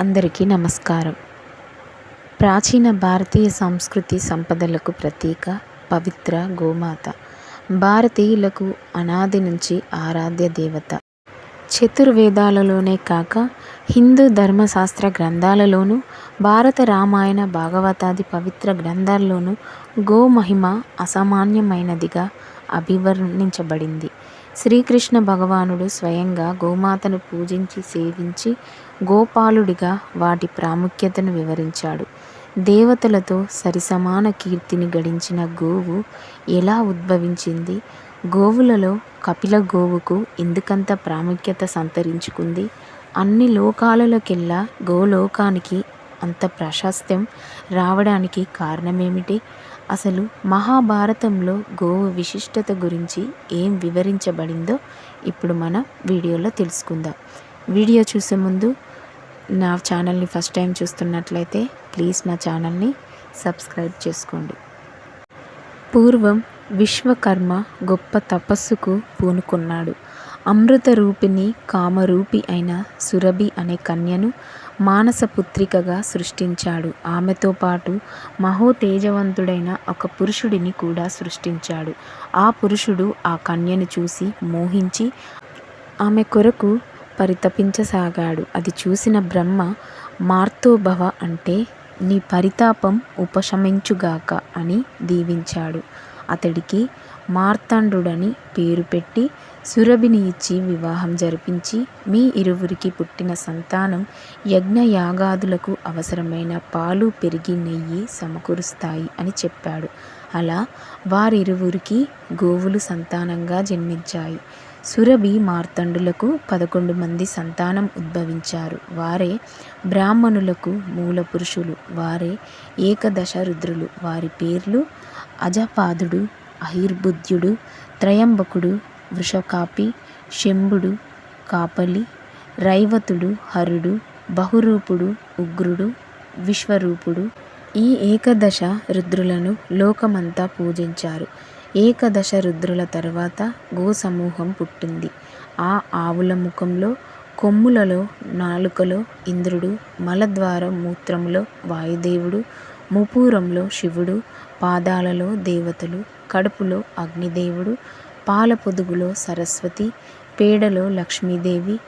అందరికీ నమస్కారం. ప్రాచీన భారతీయ సంస్కృతి సంపదలకు ప్రతీక పవిత్ర గోమాత. భారతీయులకు అనాది నుంచి ఆరాధ్య దేవత. చతుర్వేదాలలోనే కాక హిందూ ధర్మశాస్త్ర గ్రంథాలలోనూ భారత రామాయణ భాగవతాది పవిత్ర గ్రంథాల్లోనూ గోమహిమ అసామాన్యమైనదిగా అభివర్ణించబడింది. శ్రీకృష్ణ భగవానుడు స్వయంగా గోమాతను పూజించి సేవించి గోపాలుడిగా వాటి ప్రాముఖ్యతను వివరించాడు. దేవతలతో సరిసమాన కీర్తిని గడించిన గోవు ఎలా ఉద్భవించింది? గోవులలో కపిల గోవుకు ఎందుకంత ప్రాముఖ్యత సంతరించుకుంది? అన్ని లోకాలలోకెల్లా గోలోకానికి అంత ప్రాశస్త్యం రావడానికి కారణమేమిటి? అసలు మహాభారతంలో గోవు విశిష్టత గురించి ఏం వివరించబడిందో ఇప్పుడు మనం వీడియోలో తెలుసుకుందాం. వీడియో చూసే ముందు నా ఛానల్ని ఫస్ట్ టైం చూస్తున్నట్లయితే ప్లీజ్ నా ఛానల్ని సబ్స్క్రైబ్ చేసుకోండి. పూర్వం విశ్వకర్మ గొప్ప తపస్సుకు పూనుకున్నాడు. అమృత రూపిణి కామరూపి అయిన సురభి అనే కన్యను మానసపుత్రికగా సృష్టించాడు. ఆమెతో పాటు మహోతేజవంతుడైన ఒక పురుషుడిని కూడా సృష్టించాడు. ఆ పురుషుడు ఆ కన్యను చూసి మోహించి ఆమె కొరకు పరితపించసాగాడు. అది చూసిన బ్రహ్మ మార్తోభవ అంటే నీ పరితాపం ఉపశమించుగాక అని దీవించాడు. అతడికి మార్తాండుడని పేరు పెట్టి సురభిని ఇచ్చి వివాహం జరిపించి మీ ఇరువురికి పుట్టిన సంతానం యజ్ఞయాగాదులకు అవసరమైన పాలు పెరిగి నెయ్యి సమకూరుస్తాయి అని చెప్పాడు. అలా వారిరువురికి గోవులు సంతానంగా జన్మించాయి. సురభి మార్తండులకు పదకొండు మంది సంతానం ఉద్భవించారు. వారే బ్రాహ్మణులకు మూల పురుషులు వారే ఏకదశ రుద్రులు. వారి పేర్లు అజపాదుడు అహిర్బుద్ధ్యుడు త్రయంబకుడు వృషకాపి శంభుడు కాపలి రైవతుడు హరుడు బహురూపుడు ఉగ్రుడు విశ్వరూపుడు ఈ ఏకదశ రుద్రులను లోకమంతా పూజించారు. ఏకదశ రుద్రుల తర్వాత గోసమూహం పుట్టింది. ఆ ఆవుల ముఖంలో కొమ్ములలో నాలుకలో ఇంద్రుడు మలద్వారం మూత్రంలో వాయుదేవుడు ముపూరంలో శివుడు పాదాలలో దేవతలు కడుపులో అగ్నిదేవుడు పాల పొదుగులో సరస్వతి పేడలో లక్ష్మీదేవి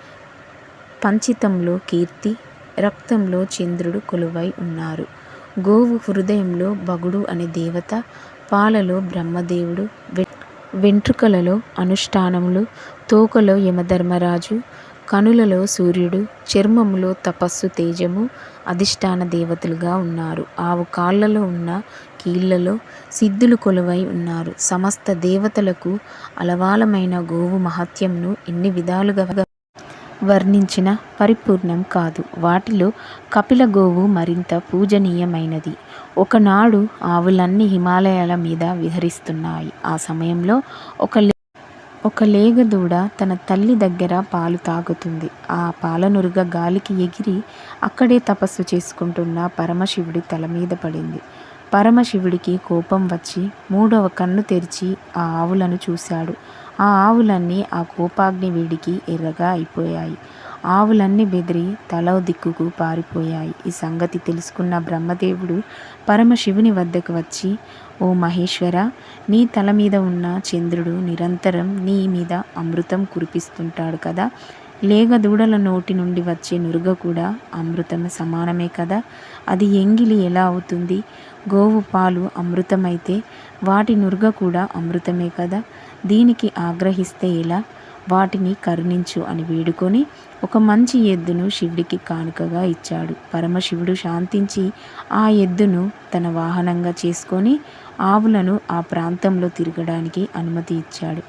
పంచితంలో కీర్తి రక్తంలో చంద్రుడు కొలువై ఉన్నారు. గోవు హృదయంలో బగుడు అనే దేవత పాలలో బ్రహ్మదేవుడు వెంట్రుకలలో అనుష్ఠానములు తోకలో యమధర్మరాజు కనులలో సూర్యుడు చర్మములో తపస్సు తేజము అధిష్టాన దేవతలుగా ఉన్నారు. ఆవు కాళ్ళలో ఉన్న కీళ్ళలో సిద్ధులు కొలువై ఉన్నారు. సమస్త దేవతలకు అలవాలమైన గోవు మహత్యంను ఎన్ని విధాలుగా వర్ణించిన పరిపూర్ణం కాదు. వాటిలో కపిల గోవు మరింత పూజనీయమైనది. ఒకనాడు ఆవులన్నీ హిమాలయాల మీద విహరిస్తున్నాయి. ఆ సమయంలో ఒక ఒక లేగదూడ తన తల్లి దగ్గర పాలు తాగుతుంది. ఆ పాలనురుగ గాలికి ఎగిరి అక్కడే తపస్సు చేసుకుంటున్న పరమశివుడి తల మీద పడింది. పరమశివుడికి కోపం వచ్చి మూడవ కన్ను తెరిచి ఆ ఆవులను చూశాడు. ఆ ఆవులన్నీ ఆ కోపాగ్ని వేడికి ఎర్రగా అయిపోయాయి. ఆవులన్నీ బెదిరి తల దిక్కుకు పారిపోయాయి. ఈ సంగతి తెలుసుకున్న బ్రహ్మదేవుడు పరమశివుని వద్దకు వచ్చి ఓ మహేశ్వర నీ తల మీద ఉన్న చంద్రుడు నిరంతరం నీ మీద అమృతం కురిపిస్తుంటాడు కదా. లేగ దూడల నోటి నుండి వచ్చే నురుగ కూడా అమృతం సమానమే కదా. అది ఎంగిలి ఎలా అవుతుంది? గోవు పాలు అమృతమైతే వాటి నురుగ కూడా అమృతమే కదా. దీనికి ఆగ్రహిస్తే ఎలా? వాటిని కరుణించు అని వేడుకొని ఒక మంచి ఎద్దును శివుడికి కానుకగా ఇచ్చాడు. పరమశివుడు శాంతించి ఆ ఎద్దును తన వాహనంగా చేసుకొని ఆవులను ఆ ప్రాంతంలో తిరగడానికి అనుమతి ఇచ్చాడు.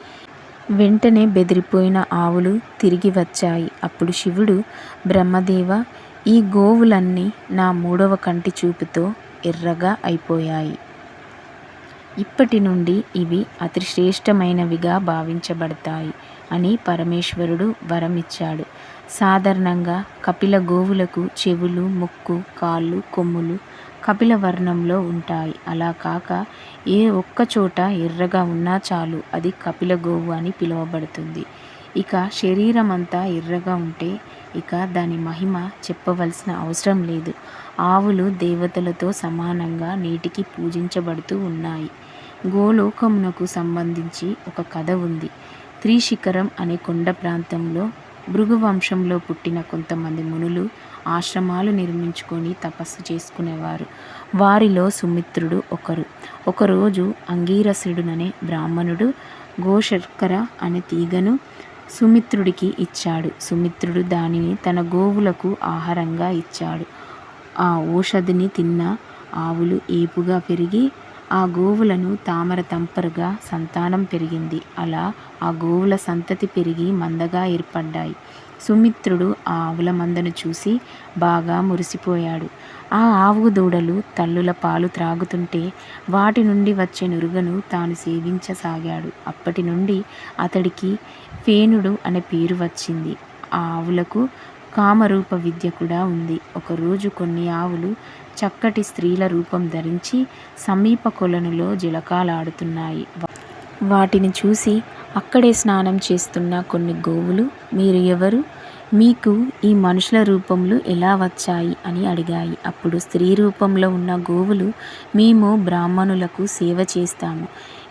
వెంటనే బెదిరిపోయిన ఆవులు తిరిగి వచ్చాయి. అప్పుడు శివుడు బ్రహ్మదేవ ఈ గోవులన్నీ నా మూడవ కంటి చూపుతో ఎర్రగా అయిపోయాయి. ఇప్పటి నుండి ఇవి అతి శ్రేష్టమైనవిగా భావించబడతాయి అని పరమేశ్వరుడు వరమిచ్చాడు. సాధారణంగా కపిల గోవులకు చెవులు ముక్కు కాళ్ళు కొమ్ములు కపిల వర్ణంలో ఉంటాయి. అలా కాక ఏ ఒక్క చోట ఎర్రగా ఉన్నా చాలు అది కపిల గోవు అని పిలువబడుతుంది. ఇక శరీరం అంతా ఎర్రగా ఉంటే ఇక దాని మహిమ చెప్పవలసిన అవసరం లేదు. ఆవులు దేవతలతో సమానంగా నేటికి పూజించబడుతూ ఉన్నాయి. గోలోకమునకు సంబంధించి ఒక కథ ఉంది. త్రిశిఖరం అనే కొండ ప్రాంతంలో భృగు వంశంలో పుట్టిన కొంతమంది మునులు ఆశ్రమాలు నిర్మించుకొని తపస్సు చేసుకునేవారు. వారిలో సుమిత్రుడు ఒకరు. ఒకరోజు అంగీరసుడుననే బ్రాహ్మణుడు గోశర్కర అనే తీగను సుమిత్రుడికి ఇచ్చాడు. సుమిత్రుడు దానిని తన గోవులకు ఆహారంగా ఇచ్చాడు. ఆ ఔషధిని తిన్న ఆవులు ఏపుగా పెరిగి ఆ గోవులను తామర తంపరగా సంతానం పెరిగింది. అలా ఆ గోవుల సంతతి పెరిగి మందగా ఏర్పడ్డాయి. సుమిత్రుడు ఆ ఆవుల మందను చూసి బాగా మురిసిపోయాడు. ఆ ఆవు దూడలు తల్లుల పాలు త్రాగుతుంటే వాటి నుండి వచ్చే నురుగను తాను సేవించసాగాడు. అప్పటి నుండి అతడికి ఫేనుడు అనే పేరు వచ్చింది. ఆ ఆవులకు కామరూప విద్య కూడా ఉంది. ఒకరోజు కొన్ని ఆవులు చక్కటి స్త్రీల రూపం ధరించి సమీప కొలనులో జిలకాలాడుతున్నాయి. వాటిని చూసి అక్కడే స్నానం చేస్తున్న కొన్ని గోవులు మీరు ఎవరు? మీకు ఈ మనుషుల రూపంలో ఎలా వచ్చాయి? అని అడిగాయి. అప్పుడు స్త్రీ రూపంలో ఉన్న గోవులు మేము బ్రాహ్మణులకు సేవ చేస్తాము.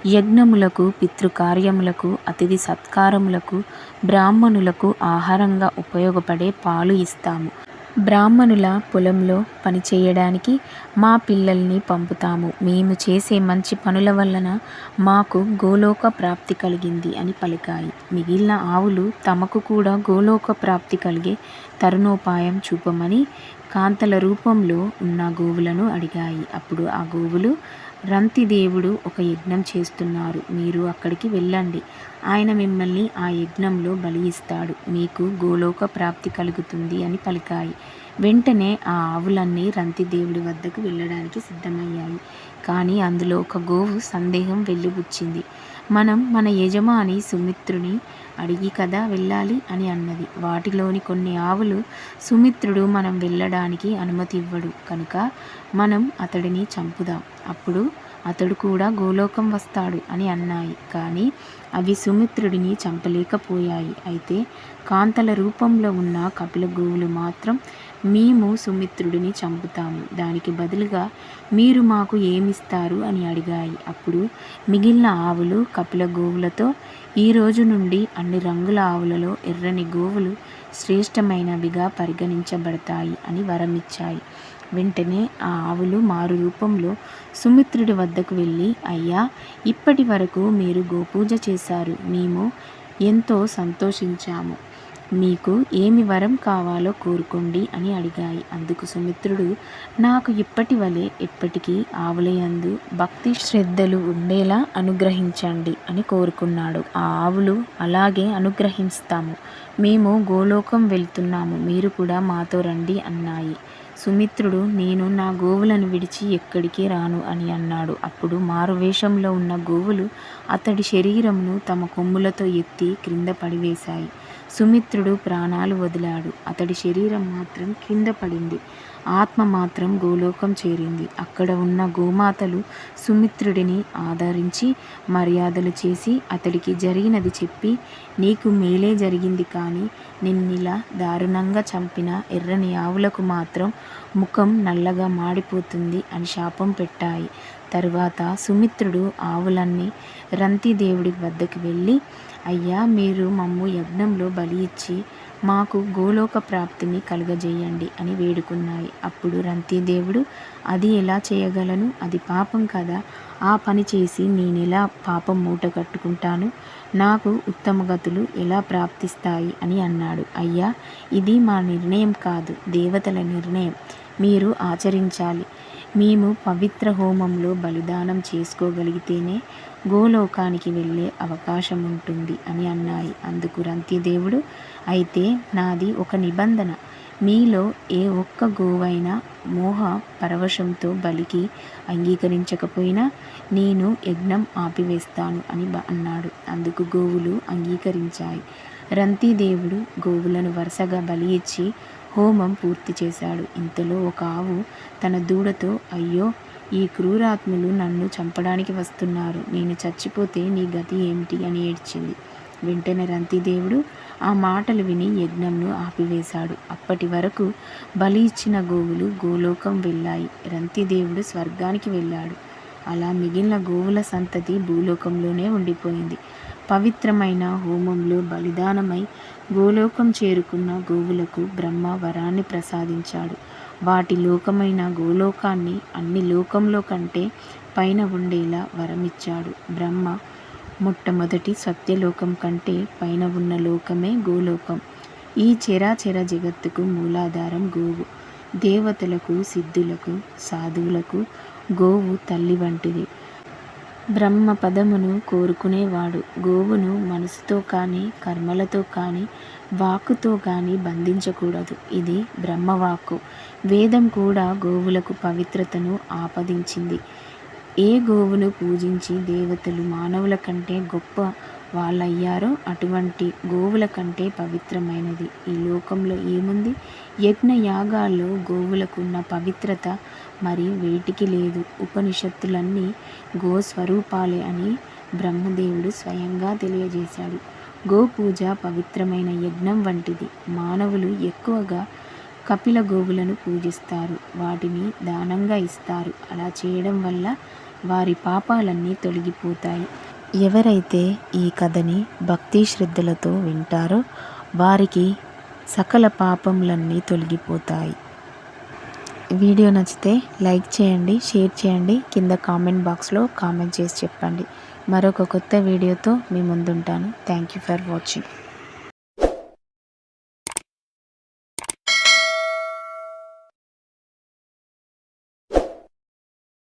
యజ్ఞములకు పితృకార్యములకు అతిథి సత్కారములకు బ్రాహ్మణులకు ఆహారంగా ఉపయోగపడే పాలు ఇస్తాము. బ్రాహ్మణుల పొలంలో పనిచేయడానికి మా పిల్లల్ని పంపుతాము. మేము చేసే మంచి పనుల వలన మాకు గోలోక ప్రాప్తి కలిగింది అని పలికాయి. మిగిలిన ఆవులు తమకు కూడా గోలోక ప్రాప్తి కలిగే తరుణోపాయం చూపమని కాంతల రూపంలో ఉన్న గోవులను అడిగాయి. అప్పుడు ఆ గోవులు రంతిదేవుడు ఒక యజ్ఞం చేస్తున్నారు. మీరు అక్కడికి వెళ్ళండి. ఆయన మిమ్మల్ని ఆ యజ్ఞంలో బలి ఇస్తాడు మీకు గోలోక ప్రాప్తి కలుగుతుంది అని పలికాయి. వెంటనే ఆ ఆవులన్నీ రంతిదేవుడి వద్దకు వెళ్ళడానికి సిద్ధమయ్యాయి. కానీ అందులో ఒక గోవు సందేహం వెళ్ళిబుచ్చింది మనం మన యజమాని సుమిత్రుని అడిగి కదా వెళ్ళాలి అని అన్నది. వాటిలోని కొన్ని ఆవులు సుమిత్రుడు మనం వెళ్ళడానికి అనుమతి ఇవ్వడు. కనుక మనం అతడిని చంపుదాం. అప్పుడు అతడు కూడా గోలోకం వస్తాడు అని అన్నాయి. కానీ అవి సుమిత్రుడిని చంపలేకపోయాయి. అయితే కాంతల రూపంలో ఉన్న కపిల గోవులు మాత్రం మేము సుమిత్రుడిని చంపుతాము. దానికి బదులుగా మీరు మాకు ఏమిస్తారు? అని అడిగాయి. అప్పుడు మిగిలిన ఆవులు కపిల గోవులతో ఈ రోజు నుండి అన్ని రంగుల ఆవులలో ఎర్రని గోవులు శ్రేష్టమైనవిగా పరిగణించబడతాయి అని వరమిచ్చాయి. వెంటనే ఆ ఆవులు మారు రూపంలో సుమిత్రుడి వద్దకు వెళ్ళి అయ్యా ఇప్పటి వరకు మీరు గోపూజ చేశారు. మేము ఎంతో సంతోషించాము. మీకు ఏమి వరం కావాలో కోరుకోండి అని అడిగాయి. అందుకు సుమిత్రుడు నాకు ఇప్పటి వలె ఎప్పటికీ ఆవులయందు భక్తి శ్రద్ధలు ఉండేలా అనుగ్రహించండి అని కోరుకున్నాడు. ఆ ఆవులు అలాగే అనుగ్రహిస్తాము. మేము గోలోకం వెళ్తున్నాము. మీరు కూడా మాతో రండి అన్నాయి. సుమిత్రుడు నేను నా గోవులను విడిచి ఎక్కడికి రాను అని అన్నాడు. అప్పుడు మారువేషంలో ఉన్న గోవులు అతడి శరీరమును తమ కొమ్ములతో ఎత్తి క్రింద పడివేశాయి. సుమిత్రుడు ప్రాణాలు వదిలాడు. అతడి శరీరం మాత్రం కింద పడింది. ఆత్మ మాత్రం గోలోకం చేరింది. అక్కడ ఉన్న గోమాతలు సుమిత్రుడిని ఆదరించి మర్యాదలు చేసి అతడికి జరిగినది చెప్పి నీకు మేలే జరిగింది కానీ నిన్నిలా దారుణంగా చంపిన ఎర్రని ఆవులకు మాత్రం ముఖం నల్లగా మాడిపోతుంది అని శాపం పెట్టాయి. తరువాత సుమిత్రుడు ఆవులన్నీ రంతిదేవుడి వద్దకు వెళ్ళి అయ్యా మీరు మమ్ము యజ్ఞంలో బలి ఇచ్చి మాకు గోలోక ప్రాప్తిని కలుగజేయండి అని వేడుకున్నాయి. అప్పుడు రంతిదేవుడు అది ఎలా చేయగలను? అది పాపం కదా. ఆ పని చేసి నేనెలా పాపం మూట కట్టుకుంటాను? నాకు ఉత్తమ గతులు ఎలా ప్రాప్తిస్తాయి? అని అన్నాడు. అయ్యా ఇది మా నిర్ణయం కాదు దేవతల నిర్ణయం. మీరు ఆచరించాలి. మేము పవిత్ర హోమంలో బలిదానం చేసుకోగలిగితేనే గోలోకానికి వెళ్ళే అవకాశం ఉంటుంది అని అన్నాయి. అందుకు రంతిదేవుడు అయితే నాది ఒక నిబంధన. మీలో ఏ ఒక్క గోవైనా మోహ పరవశంతో బలికి అంగీకరించకపోయినా నేను యజ్ఞం ఆపివేస్తాను అని అన్నాడు. అందుకు గోవులు అంగీకరించాయి. రంతిదేవుడు గోవులను వరుసగా బలి ఇచ్చి హోమం పూర్తి చేశాడు. ఇంతలో ఒక ఆవు తన దూడతో అయ్యో ఈ క్రూరాత్ములు నన్ను చంపడానికి వస్తున్నారు. నేను చచ్చిపోతే నీ గతి ఏమిటి అని ఏడ్చింది. వెంటనే రంతిదేవుడు ఆ మాటలు విని యజ్ఞంను ఆపివేశాడు. అప్పటి వరకు బలి ఇచ్చిన గోవులు గోలోకం వెళ్ళాయి. రంతిదేవుడు స్వర్గానికి వెళ్ళాడు. అలా మిగిలిన గోవుల సంతతి భూలోకంలోనే ఉండిపోయింది. పవిత్రమైన హోమంలో బలిదానమై గోలోకం చేరుకున్న గోవులకు బ్రహ్మ వరాన్ని ప్రసాదించాడు. వాటి లోకమైన గోలోకాన్ని అన్ని లోకంలో కంటే పైన ఉండేలా వరమిచ్చాడు. బ్రహ్మ మొట్టమొదటి సత్యలోకం కంటే పైన ఉన్న లోకమే గోలోకం. ఈ చెరాచెర జగత్తుకు మూలాధారం గోవు. దేవతలకు సిద్ధులకు సాధువులకు గోవు తల్లి వంటిది. బ్రహ్మ పదమును కోరుకునేవాడు. గోవును మనసుతో కానీ కర్మలతో కానీ వాక్కుతో కానీ బంధించకూడదు. ఇది బ్రహ్మవాక్కు. వేదం కూడా గోవులకు పవిత్రతను ఆపదించింది. ఏ గోవును పూజించి దేవతలు మానవుల కంటే గొప్ప వాళ్ళయ్యారో అటువంటి గోవుల కంటే పవిత్రమైనది. ఈ లోకంలో ఏముంది? యజ్ఞ యాగాల్లో గోవులకున్న పవిత్రత మరి వేటికి లేదు. ఉపనిషత్తులన్నీ గోస్వరూపాలే అని బ్రహ్మదేవుడు స్వయంగా తెలియజేశాడు. గోపూజ పవిత్రమైన యజ్ఞం వంటిది. మానవులు ఎక్కువగా కపిల గోవులను పూజిస్తారు. వాటిని దానంగా ఇస్తారు. అలా చేయడం వల్ల వారి పాపాలన్నీ తొలగిపోతాయి. ఎవరైతే ఈ కథని భక్తి శ్రద్ధలతో వింటారో వారికి సకల పాపములన్నీ తొలగిపోతాయి. వీడియో నచ్చితే లైక్ చేయండి షేర్ చేయండి. కింద కామెంట్ బాక్స్లో కామెంట్ చేసి చెప్పండి. మరొక కొత్త వీడియోతో మీ ముందుంటాను. Thank you for watching.